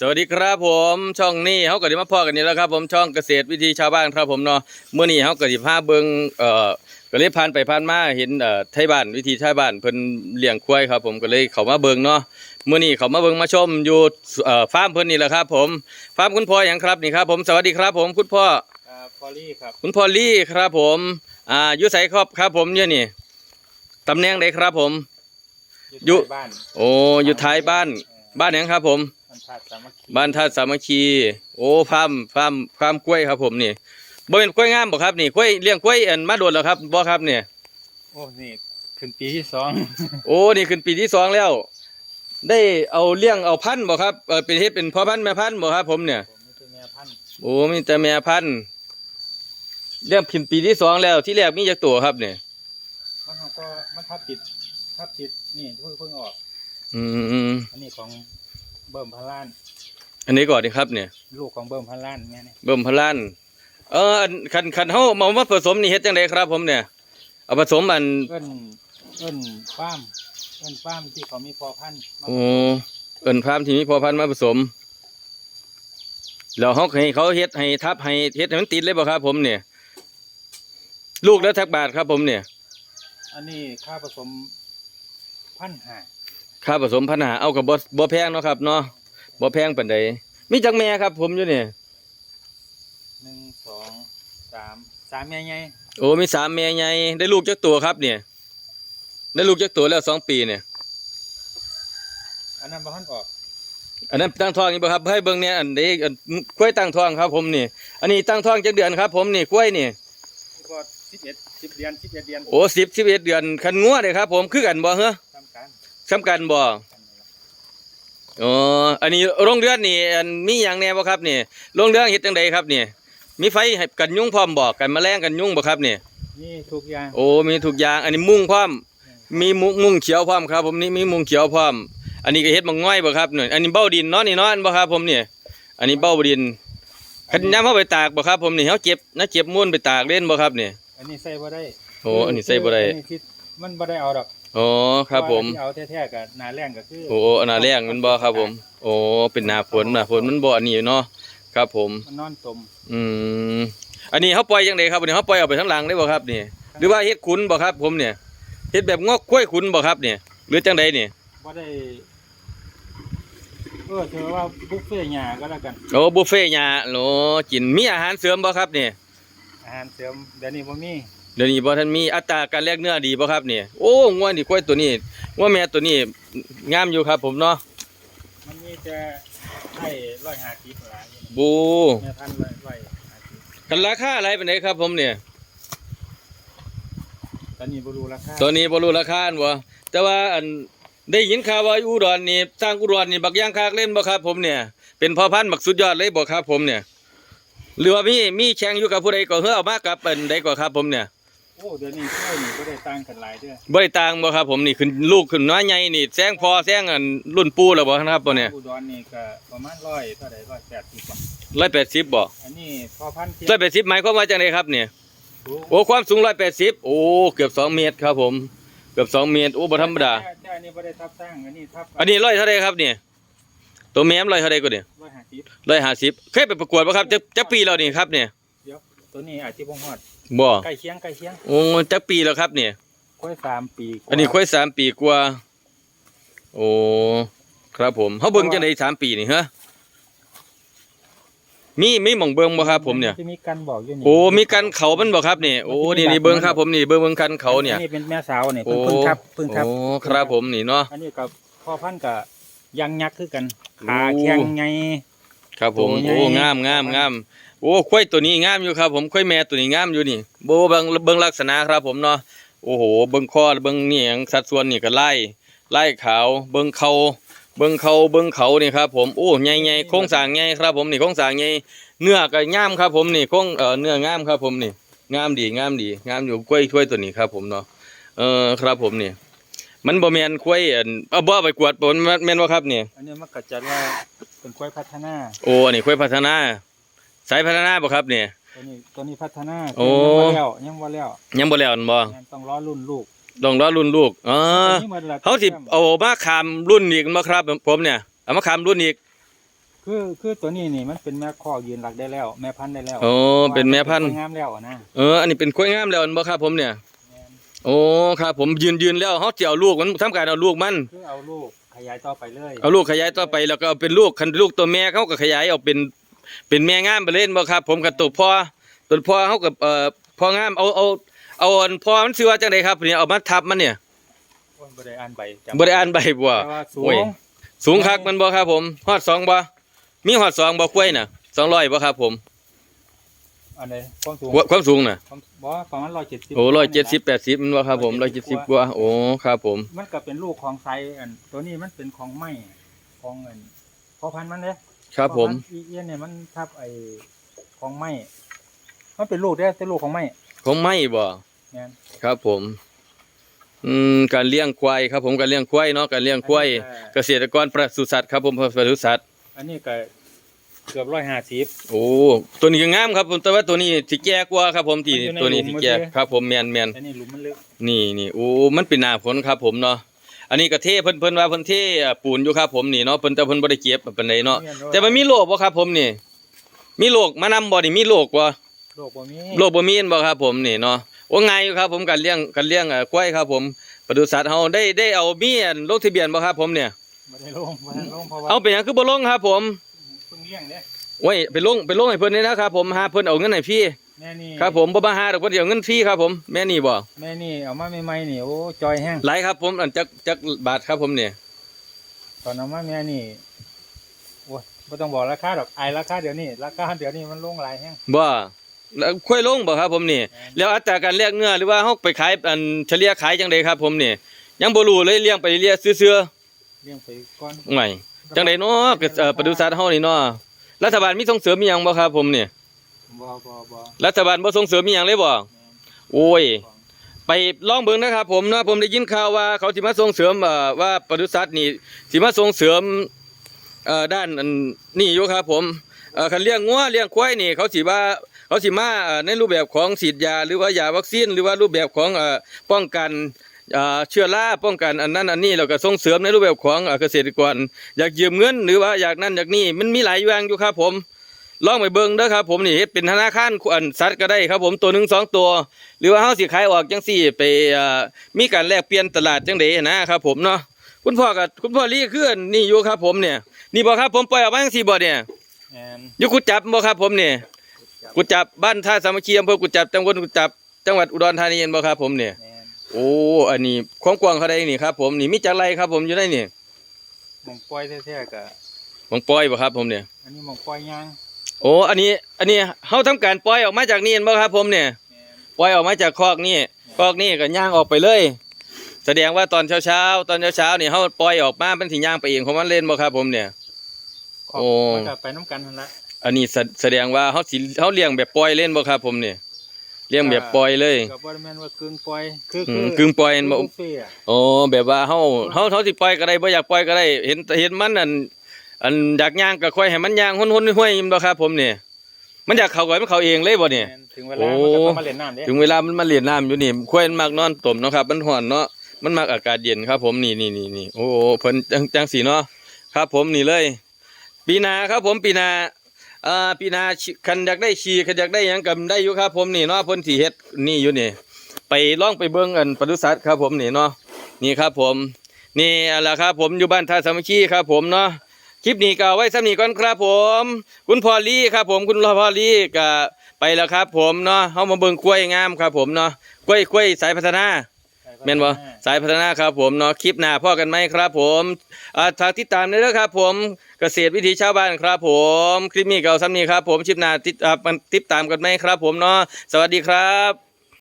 สวัสดีครับผมช่องนี้เขาก็ได้มาพ่อกันนี่แล้วครับผมช่องเกษตรวิธีชาวบ้านครับผมเนาะเมื่อนี้เขาก็สิพาเบิ่งเอ่อก็เลยผ่านไปผ่านมาเห็นเอ่อไทยบ้านวิธีชาวบ้านเพิ่นเลี้ยงควายครับผมก็เลยเข้ามาเบิ่งเนาะเมื่อนี้เขามาเบิ่งมาชมอยู่เอ่อฟาร์มเพิ่นนี่แหละครับ ผมฟาร์มคุณพ่อหยังครับนี่ครับผมสวัสดีครับผมคุณพ่อครับพอลี่ครับคุณพ่อลี่ครับผมอ่าอยู่ไสครับครับผมเนี่ยนี่ตำแหน่งใดครับผมอยู่ใต้บ้านโอ้อยู่ท้ายบ้านบ้านหยังครับผม มันขาดสามัคคีบ้านท่าสามัคคี โอ้ฟาร์มฟาร์มฟาร์มกล้วยครับ ผมนี่บ่เป็นกล้วยงามบ่ครับนี่กล้วยเลี้ยงกล้วยอันมาโดนแล้วครับบ่ครับเนี่ยโอ้นี่ขึ้นปีที่สอง โอ้นี่ขึ้นปีที่สองแล้ว ได้เอาเลี้ยงเอาพันธุ์บ่ครับเออเป็นเฮ็ดเป็นพ่อพันธุ์แม่พันธุ์บ่ครับ ผมเนี่ย ผมไม่ใช่แม่พันธุ์โอ้มีแต่แม่พันธุ์เลี้ยงขึ้นปีที่สองแล้วที่แรกมีจักตัวครับเนี่ยมันเขาก็มันทับติดทับติดนี่เพิ่งเพิ่งออก อืมอันนี้ของ เบิ่มพันล้าน อันนี้ก่อนดีครับเนี่ย ลูกของเบิ่มพันล้านแม่นี่เบิ่มพลานเอออันคันคันเฮามามาผสมนี่เฮ็ดจังไดครับ ผมเนี่ย เอาผสมอันเอิ้นเอิ้นป้ามเอิ้นป้ามที่เขามีพอพันธุ์มาโอ้เอิ้นพรามที่มีพอพันธุ์มาผสม แล้วเขาให้เขาเฮ็ดให้ทับให้เฮ็ดให้มันติดเลยบ่ครับ ผมเนี่ย ลูกแล้วทักบาทครับ ผมเนี่ย อันนี้ค่าผสมพันหา ค่าผสมพันหาเอากับบ่บ่แพงเนาะครับเนาะบ่แพงปานใดมีจักแม่ครับ ผมอยู่เนี่ยหนึ่งสองสามสามใหญ่โอ้มีสามแม่ใหญ่ได้ลูกจักตัวครับเนี่ย ได้ลูกจักตัวแล้วสองปีเนี่ยๆอันนั้นบ่ทันออก อันนั้นตั้งท้องนี่บ่ครับให้เบิ่งเนี่ยอันนี้อันกล้วยตั้งท้องครับผมนี่ อันนี้ตั้งท้องจักเดือนครับ ผมนี่กล้วยนี่ก็สิบเอ็ดสิบเดือนสิบเอ็ดเดือนโอ้สิบสิบเอ็ดเดือนคันงัวเด้ครับ ผมคือกันบ่เหรอทำการ สำคัญบ่กันนี่ล่ะอ๋ออันนี้โรงเรือนนี่อันมีหยังแหน่บ่ครับนี่โรงเรือนเฮ็ดจังไดครับนี่มีไฟให้กันยุงพร้อมบ่กันแมลงกันยุงบ่ครับนี่นี่ทุกอย่าง โอ้มีทุกอย่างอันนี้มุ้งพร้อม มีมุ้งมุ้งเขียวพร้อมครับ ผมนี่มีมุ้งเขียวพร้อม อันนี้ก็เฮ็ดบังง่อยบ่ครับนี่อันนี้เบ้าดินเนาะนี่เนาะอันบ่ครับ ผมนี่อันนี้เบ้าดินคันยามเฮาไปตากบ่ครับ ผมนี่เฮาเก็บนะเก็บมูลไปตากเล่นบ่ครับนี่อันนี้ใส่บ่ได้โอ้อันนี้ใส่บ่ได้อันนี้คิดมันบ่ได้เอาดอก อ๋อครับผม เพาะว่าที่เอาแท้ๆกับนาแรงก็คือโอ้อันน่าแรงมันบ่ครับผม โอ้เป็นหน้าฝนหน้าฝนมันบ่อันนี้เนาะครับผม มันนอนตมอืมอันนี้เขาปล่อยจังไดครับอันนี้เขาปล่อยเอาไปทั้งหลังได้บ่ครับนี่ หรือว่าเฮ็ดขุนบ่ครับ ผมเนี่ยเฮ็ดแบบงอกกล้วยขุนบ่ครับเนี่ยหรือจังไดนี่บ่ได้เออถือว่าบุฟเฟ่ต์หญ้าก็แล้วกัน โอ้บุฟเฟ่ต์หญ้าโอ้กินมีอาหารเสริมบ่ครับนี่อาหารเสริมเดี๋ยวนี้บ่มี เดี๋ยวนี้บ่ทันมีอัตราการแลกเนื้อดีบ่ครับนี่โอ้งัวนี่กล้วยตัวนี้งัวแม่ตัวนี้งามอยู่ครับผมเนาะมันมีแต่ให้150หลายอยู่บูแม่พันธุ์150กันราคาอะไรปานใดครับ ผมเนี่ยตอนนี้บ่รู้ราคาตัวนี้บ่รู้ราคาอันบ่แต่ว่าอันได้ยินข่าวว่าอุดรนี่สร้างอุดรนี่บักย่างคากเล่นบ่ครับ ผมเนี่ย เป็นพ่อพันธุ์บักสุดยอดเลยบ่ครับ ผมเนี่ย หรือว่ามีมีแข่งอยู่กับผู้ใดก็เฮือเอามากับอันใดก็ครับ ผมเนี่ย โอ้เดี๋ยวนี้กล้วยนี่บ่ได้ต่างกันหลายเด้อบ่ได้ต่างบ่ครับผมนี่ขึ้นลูกขึ้นน้อยใหญ่นี่แซงพอแซงอันรุ่นปู่แล้วบ่ครับบ่เนี่ยอุดรนี่ก็ประมาณ100เท่าใด180บาท180บ่อันนี้พอพันธุ์เทียบ180หมายความว่าจังไดครับเนี่ยสูงโอ้ความสูง180โอ้เกือบ2เมตรครับผม เกือบ2เมตรโอ้บ่ธรรมดา แต่แต่อันนี้บ่ได้ทับสร้างอันนี้ทับอันนี้ร้อยเท่าใดครับเนี่ยตัวแม่มร้อยเท่าใดก็เนี่ย150ร้อยห้าสิบเคยไปประกวดป่ะครับจะจะปีแล้วนี่ครับเนี่ยเดี๋ยวตัวนี้อาจจะบ่ฮอด บ่ใกล้เคียงใกล้เคียงโอ้จะปีแล้วครับเนี่ยค่อยสามปีกว่าอันนี้ค่อยสามปีกว่า โอ้ครับผมเขาเบิ่งจังไดสามปีนี่ฮะมีมีหม่องเบิ่งบ่ครับผมเนี่ยจะมีกันบอกอยู่นี่โอ้มีกันเขามันบ่ครับนี่โอ้นี่นี่เบิ่งครับผมนี่เบิ่งเบิ่งกันเขาเนี่ยอันี่เป็นแม่สาวนี่โอ้เพิ่งเพิ่งทับเพิ่งทับโอ้ครับผมนี่เนาะอันนี้กับพ่อพันธุ์กับยังยักษ์คือกันโอ้ขาแข็งไงครับผมโอ้โอ้ใหญ่งามงามงาม โอ้ควายตัวนี้งามอยู่ครับผมควายแม่ตัวนี้งามอยู่นี่โบเบิ่งเบิ่งลักษณะครับผมเนาะโอ้โหเบิ่งคอเบิ่งนี่หยังสัดส่วนนี่ก็ไล่ไล่ขาว เบิ่งเขาเบิ่งเขาเบิ่งเขานี่ครับผมโอ้ใหญ่ๆโครงสร้างใหญ่ครับผมนี่โครงสร้างใหญ่เนื้อก็งามครับผมนี่โครงเอ่อเนื้องามครับผมนี่งามดีงามดีงามอยู่กล้วยถ้วยตัวนี้ครับผมเนาะเออครับผมนี่มันบ่แม่นควายอันเอาบ่เอาไปกวดบ่มันแม่นบ่ครับนี่อันนี้มันก็จัดว่าเป็นกล้วยพัฒนา โอ้อันนี้ควายพัฒนา สายพัฒนาบ่ครับเนี่ย ตัวนี้ตัวนี้พัฒนาโอ้ ยังบ่แล้วยังบ่แล้วอันบ่ยังบ่ยังต้องรอรุ่นลูกต้องรอรุ่นลูกอ๋ออันนี้มันละเขาสิเอามาขามรุ่นอีกบ่ครับ ผมเนี่ยเอามาขามรุ่นอีกคืคือคือตัวนี้นี่มันเป็นแม่คอกยืนหลักได้แล้ว แม่พันธุ์ได้แล้วโอ้เป็นแม่พันธุ์งามแล้วอะนะเอออันนี้เป็นกล้วยงามแล้วอันบ่ครับผมเนี่ย แม่นโอ้ครับผมยืนยืนแล้วเฮาสิเอาลูกมันทำการเอาลูกมัน คือเอาลูกขยายต่อไปเลยเอาลูกขยายต่อไปแล้วก็เอาเป็นลูกคันลูกตัวแม่เขาก็ขยายเอาเป็น เป็นแม่งามไปเล่นบ่ครับ ผมกับตัวพ่อตัวพ่อเขากับเอ่อพ่องามเอาเอาเอาอันพ่อมันชื่อว่าจังไดครับเนี่ยเอามาทับมันเนี่ยโอ้ยบ่ได้อ่านใบจำบ่ได้อ่านใบบ่แต่ว่าสูโอ้ยงสูงคักมันบ่ครับ ผมฮอดสองบ่มีฮอดสองบ่กล้วยน่ะ200บ่ครับ ผมอันไหนความสูงความสูงน่ะความบ่ประมาณ170โอ้170 80มันบ่ครับผม170กว่าโอ้ครับ ผมมันก็เป็นลูกของไซอัน ตัวนี้มันเป็นของไม้ของอันพอพันธุ์มันเด้ ครับผมพอพันธุ์อีเอียนเนี่ยมันทับไอ้ของไม้มันเป็นลูกเด้อแต่ลูกของไม้ของไม้บ่แม่นครับผม อืมการเลี้ยงควายครับ ผมการเลี้ยงควายเนาะการเลี้ยงควายเกษตรกรปศุสัตว์ครับผมปศุสัตว์อันนี้ก็เกือบร้อยห้าสิบ โอ้ตัวนี้ก็งามครับผมแต่ว่าตัวนี้สิแก่กว่าครับ ผมที่มันอยู่ในตัวนี้หลุสิมแก่เมื่อกี้ ครับ ผมแม่นแม่นอันนี้หลุมมันลึกนี่นี่โอ้มันเป็นหน้าฝนครับ ผมเนาะ อันนี้ก็เทเพิ่นเพิ่นว่าเพิ่นเทปูนอยู่ครับผมนี่เนาะเพิ่นแต่เพิ่นบ่ได้เก็บปานใดเนาะแต่มันมีโรคบ่ครับผมนี่ มีโรคมานำบ่นี่มีโรคบ่โรคบ่มีโรคบ่มีเห็นบ่ครับผมนี่เนาะโอ้ง่ายอยู่ครับผมการเลี้ยงการเลี้ยงเอ่อควายครับผมปศุสัตว์เฮาได้ได้เอามีอันลงทะเบียนบ่ครับผมเนี่ยบ่ได้ลงบ่ได้ลงเพราะว่าเอาไปหยังคือบ่ลงครับผมเพิ่งเลี้ยงเด้โอ้ยไปลงไปลงให้เพิ่นนี่นะครับผมหาเพิ่นเอาเงินให้พี่ แม่นี่ครับผมบ่มาหาดอกเพิ่นสิเอาเงินฟรีครับผมแม่นี่บ่แม่นี่เอามาใหม่ๆนี่โอ้จอยแห้งหลายครับผมอันจักจักบาทครับผมเนี่ยตอนเอามาแม่นี่โอ้ยบ่ต้องบอกราคาดอกไอายราคาเดี๋ยวนี้ราคาเดี๋ยวนี้มันลงหลายแห้ง บ่แล้วค่อยลงบ่ครับผมนี่ แล้วอัตราการเลี้ยงเนื้อหรือว่าเฮาไปขายอันเฉลี่ยขายจังไดครับผมนี่ยังบ่รู้เลยเลี้ยงไปเรื่อยๆซื่อเลี้ยงไปก่อน ๆไงจังไดเนาะก็เอ่อปศุสัตว์เฮานี่เนาะรัฐบาลมีส่งเสริมมีหยังบ่ครับผมนี่ บ่บ่บ่รัฐบาลบ่ส่งเสริมมีหยังเลยบ่โอ้ย ไปลองเบิ่งนะครับ ผมนะผมได้ยินข่าวว่าเขาสิมาส่งเสริมเอ่อว่าปศุสัตว์นี่สิมาส่งเสริมเอ่อด้านอันนี่อยู่ครับ ผมเอ่อคันเลี้ยงงัวเลี้ยงควายนี่ เขาสิว่าเขาสิมาเอ่อในรูปแบบของฉีดยา หรือว่ายาวัคซีนหรือว่ารูปแบบของเอ่อป้องกันเอ่อเชื้อราป้องกันอันนั้นอันนี้แล้วก็ส่งเสริมในรูปแบบของเอ่อเกษตรกร อยากยืมเงินหรือว่าอยากนั่นอยากนี่มันมีหลายอย่างอยู่ครับผม ลองไปเบิ่งเด้อครับผมนี่เฮ็ดเป็นธนาคารอันสัตว์ก็ได้ครับผมตัวหนึ่งสองตัว หรือว่าเฮาสิขายออกจังซี่ไปเอ่อมีการแลกเปลี่ยนตลาดจังไดนะครับผมเนาะคุณพ่อกับคุณพ่อลี่คืออันนี่อยู่ครับผมเนี่ยนี่บ่ครับผมปล่อยออกมาจังซี่บ่เนี่ยแม่นอยู่กุดจับบ่ครับผมเนี่ยกุดจับบ้านท่าสามัคคีอำเภอกุดจับจังหวัดกุดจับจังหวัดอุดรธานีเห็นบ่ครับผมเนี่ยแม่นโอ้อันนี้ความกว้างเขาได้นี่ครับผมนี่มีจักไรครับผมอยู่ได้นี่หมองปล่อยแท้ๆก็ผมปล่อยบ่ครับผมเนี่ยอันนี้หมองปล่อยยาง โอ้อันนี้ อันนี้เฮาทำการปล่อยออกมาจากนี่เห็นบ่ครับ ผมเนี่ยแม่นปล่อยออกมาจากคอกนี่คอกนี่ก็ย่างออกไปเลย แสดงว่าตอนเช้าๆตอนเช้าๆนี่เฮาปล่อยออกมาเป็นสิย่างไปเองของมันเล่นบ่ครับ ผมเนี่ยขอบโอ้ มันก็ไปน้ำกันนั่นละ อันนี้แสแสดงว่าเฮาสิเฮาเลี้ยงแบบปล่อยเล่นบ่ครับ ผมเนี่ยเลี้ยงแบบปล่อยเลยก็บ่ได้แม่นว่ากึ่งปล่อยคืออืคืมอกึ่งปล่อยเห็นบ่บุฟเฟ่ต์อะโอ้แบบว่าเฮาเฮาเฮาสิปล่อยก็ได้บ่อยากปล่อยก็ได้ เห็นเห็นมันอัน อันอยากย่างก็ค่อยให้มันย่างหุ่นๆห้วยๆแม่นบ่ครับ ผมเนี่ยมันอยากเข้าก็ให้มันเข้าเองเลยบ่เนี่ยแม่นถึงเวลามันก็ต้องมาเล่นน้ำเด้ถึงเวลามันมาเล่นน้ำอยู่นี่ควายมันมักนอนต่มเนาะครับ มันร้อนเนาะมันมักอากาศเย็นครับผมนี่นี่นี่นี่โอ้โหเพิ่นจังจังสีเนาะครับ ผมนี่เลย ปีหนาครับ ผมปีหนาอ่าปีหนาชิคันอยากได้ชีคันอยากได้หยังก็ได้อยู่ครับ ผมนี่เนาะเพิ่นสิเฮ็ดนี่อยู่นี่ ไปลองไปเบิ่งอันปศุสัตว์ครับ ผมนี่เนาะนี่ครับ ผม นี่เอาล่ะครับ ผมอยู่บ้านท่าสามัคคีครับ ผมเนาะ คลิปนี้ก็เอาไว้สำนี้ก่อนครับผม คุณพ่อลี่ครับผมคุณพ่อลี่ก็ไปแล้วครับ ผมเนาะเฮามาเบิ่งกล้วยงามครับ ผมเนาะกล้วยกล้วยสายพัฒนาแม่นบ่สายพัฒนาครับผมเนาะคลิปหน้าพ่อกันไหมครับ ผมอ่าทางติดตามได้เลยครับ ผมเกษตรวิถีชาวบ้านครับ ผมคลิปนี้เก่าซ้ำนี้ครับ ผมคลิปหน้าติดอ่าติดตามกันไหมครับ ผมเนาะสวัสดีครับ